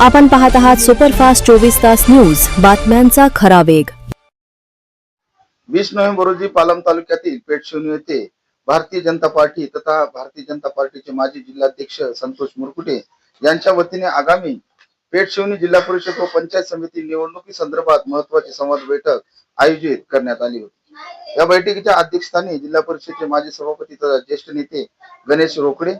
आपण पाहत आहात सुपरफास्ट चोवीस तास न्यूज. बातम्यांचा खरा वेग. वीस नोव्हेंबर रोजी पालम तालुक्यातील पेठशिवनी येथे भारतीय जनता पार्टी तथा भारतीय जनता पार्टीचे माजी जिल्हाध्यक्ष संतोष मुरकुटे यांच्या वतीने आगामी पेठशिवनी जिल्हा परिषद व पंचायत समिती निवडणुकी संदर्भात महत्वाची संवाद बैठक आयोजित करण्यात आली होती. या बैठकीच्या अध्यक्षस्थानी जिल्हा परिषदेचे माजी सभापती तथा ज्येष्ठ नेते गणेश रोकडे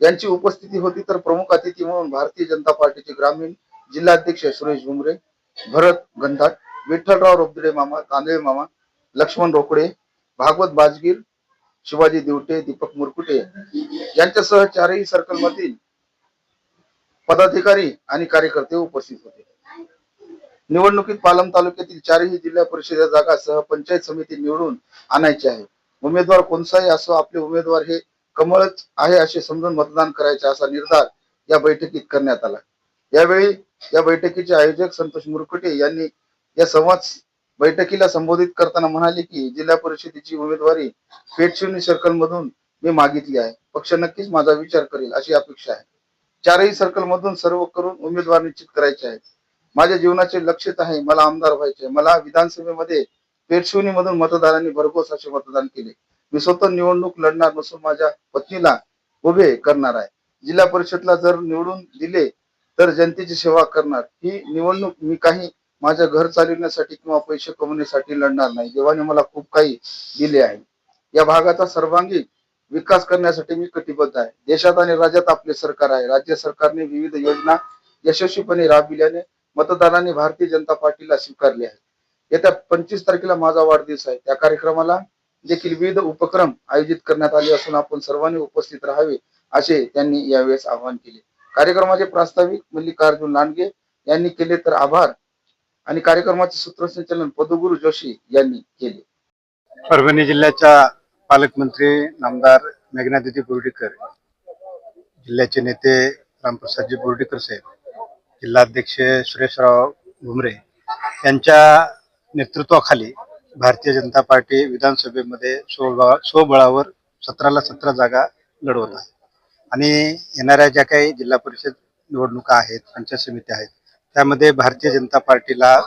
यांची उपस्थिती होती तर प्रमुख अतिथी म्हणून भारतीय जनता पार्टीचे ग्रामीण जिल्हाध्यक्ष सुरेश भुमरे भरत गंधाट विठ्ठलराव रोबदडे मामा तांदळे मामा लक्ष्मण रोकडे भागवत बाजगीर शिवाजी दिवटे दीपक मुरकुटे यांच्यासह चारही सर्कल मधील पदाधिकारी आणि कार्यकर्ते उपस्थित होते. निवडणुकीत पालम तालुक्यातील चारही जिल्हा परिषद जागासह पंचायत समिती निवडून आणायची आहे. उमेदवार कोणताही असो आपले उमेदवार हे कमळच आहे असे समजून मतदान करायचे असा निर्धार या बैठकीत करण्यात आला. यावेळी या बैठकीचे आयोजक संतोष मुरकुटे यांनी या संवाद बैठकीला संबोधित करताना म्हणाले की जिल्हा परिषदेची उमेदवारी पेठशिवनी सर्कल मधून मी मागितली आहे. पक्ष नक्कीच माझा विचार करेल अशी अपेक्षा आहे. चारही सर्कल मधून सर्व करून उमेदवार निश्चित करायचे आहेत. माझ्या जीवनाचे लक्षित आहे मला आमदार व्हायचे मला विधानसभेमध्ये पेठशिवनी मधून मतदारांनी भरघोस असे मतदान केले. मी स्वतः निवडणूक लढणार नसून माझ्या पत्नीला उभे करणार आहे. जिल्हा परिषदला जर निवडून दिले तर जनतेची सेवा करणार. ही निवडणूक मी काही माझ्या घर चालविण्यासाठी किंवा पैसे कमवण्यासाठी लढणार नाही. देवाने मला खूप काही दिले आहे. या भागाचा सर्वांगीण विकास करण्यासाठी मी कटिबद्ध आहे. देशात आणि राज्यात आपले सरकार आहे. राज्य सरकारने विविध योजना यशस्वीपणे राबविल्याने मतदारांनी भारतीय जनता पार्टीला स्वीकारले आहे. येत्या पंचवीस तारखेला माझा वाढदिवस आहे. त्या कार्यक्रमाला देखील विविध उपक्रम आयोजित करण्यात आले असून आपण सर्वांनी उपस्थित राहावे असे त्यांनी यावेळेस आवाहन केले. कार्यक्रमाचे प्रास्ताविक मल्लिकार्जुन लांडगे यांनी केले तर आभार आणि कार्यक्रमाचे सूत्रसंचालन पदुगुरु जोशी यांनी केले. परभणी जिल्ह्याच्या पालकमंत्री नामदार मेघनादिती बोर्डीकर जिल्ह्याचे नेते रामप्रसादजी बोर्डीकर साहेब जिल्हाध्यक्ष सुरेशराव भुमरे यांच्या नेतृत्वाखाली भारतीय जनता पार्टी विधानसभेमध्ये स्वबळा स्वबळावर सतराला सतरा जागा लढवत आहे. आणि येणाऱ्या ज्या काही जिल्हा परिषद निवडणुका आहेत पंचायत समित्या आहेत त्यामध्ये भारतीय जनता पार्टीला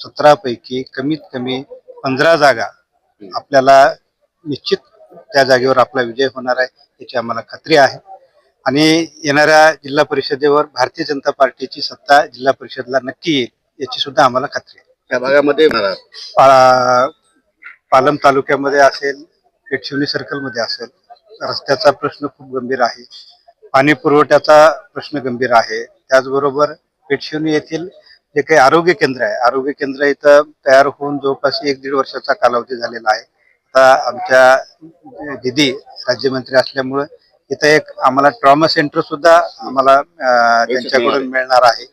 सतरापैकी कमीत कमी पंधरा जागा आपल्याला निश्चित त्या जागेवर आपला विजय होणार आहे याची आम्हाला खात्री आहे. आणि येणाऱ्या जिल्हा परिषदेवर भारतीय जनता पार्टीची सत्ता जिल्हा परिषदला नक्की येईल याची सुद्धा आम्हाला खात्री आहे. त्या भागामध्ये पा- पालम तालुक्यामध्ये असेल पेठशिवनी सर्कलमध्ये असेल रस्त्याचा प्रश्न खूप गंभीर आहे. पाणी पुरवठ्याचा प्रश्न गंभीर आहे. त्याचबरोबर पेठशिवनी येथील जे काही आरोग्य केंद्र आहे आरोग्य केंद्र इथं तयार होऊन जवळपास एक दीड वर्षाचा कालावधी झालेला आहे. आता आमच्या दिदी राज्यमंत्री असल्यामुळं इथं एक आम्हाला ट्रॉमा सेंटर सुद्धा आम्हाला अं, त्यांच्याकडून मिळणार आहे.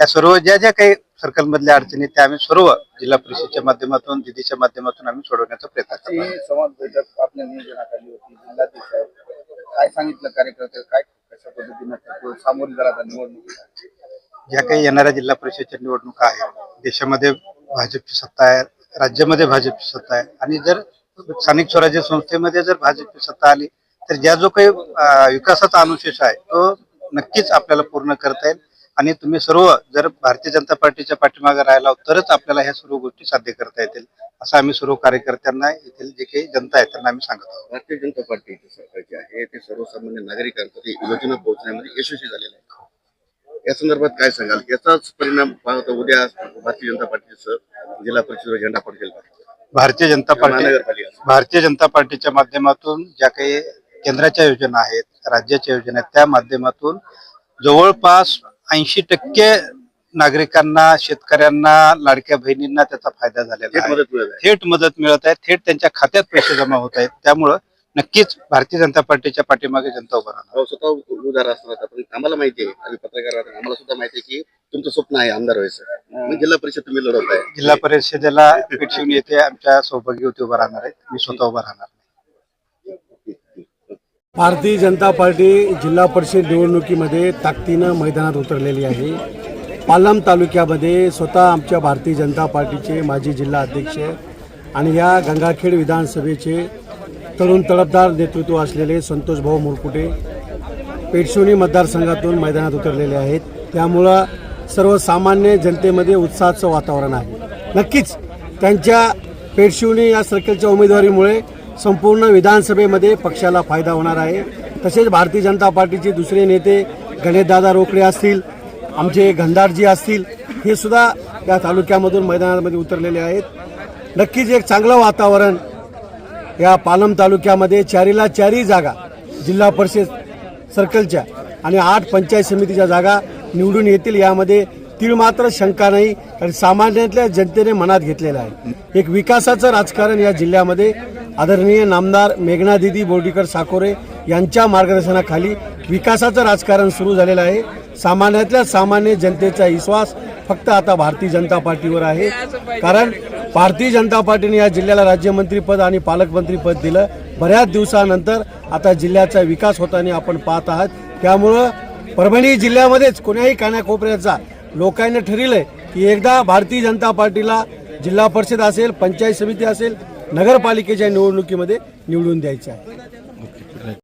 या सर्व ज्या ज्या काही सर्कल मधल्या अडचणी त्या आम्ही सर्व जिल्हा परिषदच्या माध्यमातून दिदीच्या माध्यमातून आम्ही सोडवण्याचा प्रयत्न करतो संवाद बैठक आपल्या होती जिल्हाध्यक्ष. काय सांगितलं कार्यकर्ते काय कशा पद्धतीने सामोरे निवडणुकीला? ज्या काही येणाऱ्या जिल्हा परिषदच्या निवडणुका आहेत देशामध्ये भाजपची सत्ता आहे राज्यामध्ये भाजपची सत्ता आहे आणि जर स्थानिक स्वराज्य संस्थेमध्ये जर भाजपची सत्ता आली तर ज्या जो काही विकासाचा अनुशेष आहे तो नक्कीच आपल्याला पूर्ण करता येईल. आणि तुम्ही सर्व जर भारतीय जनता पार्टीच्या पाठीमागे राहिला तरच आपल्याला ह्या सर्व गोष्टी साध्य करता येतील. असं आम्ही सर्व कार्यकर्त्यांना येथील जे काही जनता आहे त्यांना आम्ही सांगत आहोत. भारतीय जनता पार्टी जे सरकारचे आहे. ते सर्वसामान्य नागरिकांपर्यंत योजना पोहोचण्यामध्ये यशस्वी झालेले आहे या संदर्भात काय सांगाल? याचाच परिणाम पाहतो उद्या भारतीय जनता पार्टीचं जिल्हा परिषदेवर झेंडा पडतील? भारतीय जनता पार्टी भारतीय जनता पार्टीच्या माध्यमातून ज्या काही केंद्राच्या योजना आहेत राज्याच्या योजना आहेत त्या माध्यमातून जवळपास ऐंशी टक्के नागरिकांना शेतकऱ्यांना लाडक्या बहिणींना त्याचा फायदा झालेला थेट आहे. मदत मिळत आहे. थेट मदत मिळत आहे. थेट त्यांच्या खात्यात पैसे जमा होत आहेत. त्यामुळं नक्कीच भारतीय जनता पार्टीच्या पाठीमागे जनता उभा राहणार. स्वतः असतात पण आम्हाला माहिती आहे आम्ही पत्रकार आम्हाला सुद्धा माहिती आहे की तुमचं स्वप्न आहे आमदार व्हायचं. जिल्हा परिषद तुम्ही लढवत आहे जिल्हा परिषदेला येथे आमच्या सौभाग्यवती उभा राहणार आहेत. मी स्वतः उभा राहणार. भारतीय जनता पार्टी जिल्हा परिषद निवडणुकीमध्ये ताकदीनं मैदानात उतरलेली आहे. पालम तालुक्यामध्ये स्वतः आमच्या भारतीय जनता पार्टीचे माजी जिल्हा अध्यक्ष आणि या गंगाखेड विधानसभेचे तरुण तडफदार नेतृत्व असलेले संतोष भाऊ मुरकुटे पेठशिवनी मतदारसंघातून मैदानात उतरलेले आहेत. त्यामुळं सर्वसामान्य जनतेमध्ये उत्साहाचं वातावरण आहे. नक्कीच त्यांच्या पेटशिवणी या सर्कलच्या उमेदवारीमुळे संपूर्ण विधानसभेमध्ये पक्षाला फायदा होणार आहे. तसेच भारतीय जनता पार्टीचे दुसरे नेते गणेशदादा रोकडे असतील आमचे गंधारजी असतील हे सुद्धा या तालुक्यामधून मैदानामध्ये उतरलेले आहेत. नक्कीच एक चांगलं वातावरण या पालम तालुक्यामध्ये चारीला चारही जागा जिल्हा परिषद सर्कलच्या आणि आठ पंचायत समितीच्या जागा निवडून येतील. यामध्ये तीळ मात्र शंका नाही कारण सामान्यातल्या जनतेने मनात घेतलेलं आहे. एक विकासाचं राजकारण या जिल्ह्यामध्ये आदरणीय नामदार मेघनादिदी बोर्डीकर साकोरे यांच्या मार्गदर्शनाखाली विकासाचं राजकारण सुरू झालेलं आहे. सामान्यातल्या सामान्य जनतेचा विश्वास फक्त आता भारतीय जनता पार्टीवर आहे. कारण भारतीय जनता पार्टीने या जिल्ह्याला राज्यमंत्रीपद आणि पालकमंत्रीपद दिलं. बऱ्याच दिवसानंतर आता जिल्ह्याचा विकास होताना आपण पाहत आहात. त्यामुळं परभणी जिल्ह्यामध्येच कोण्याही कानाकोपऱ्याचा लोकांनी ठरविलंय की एकदा भारतीय जनता पार्टीला जिल्हा परिषद असेल पंचायत समिती असेल नगरपालिकेच्या निवडणुकीमध्ये निवडून द्यायचे आहे.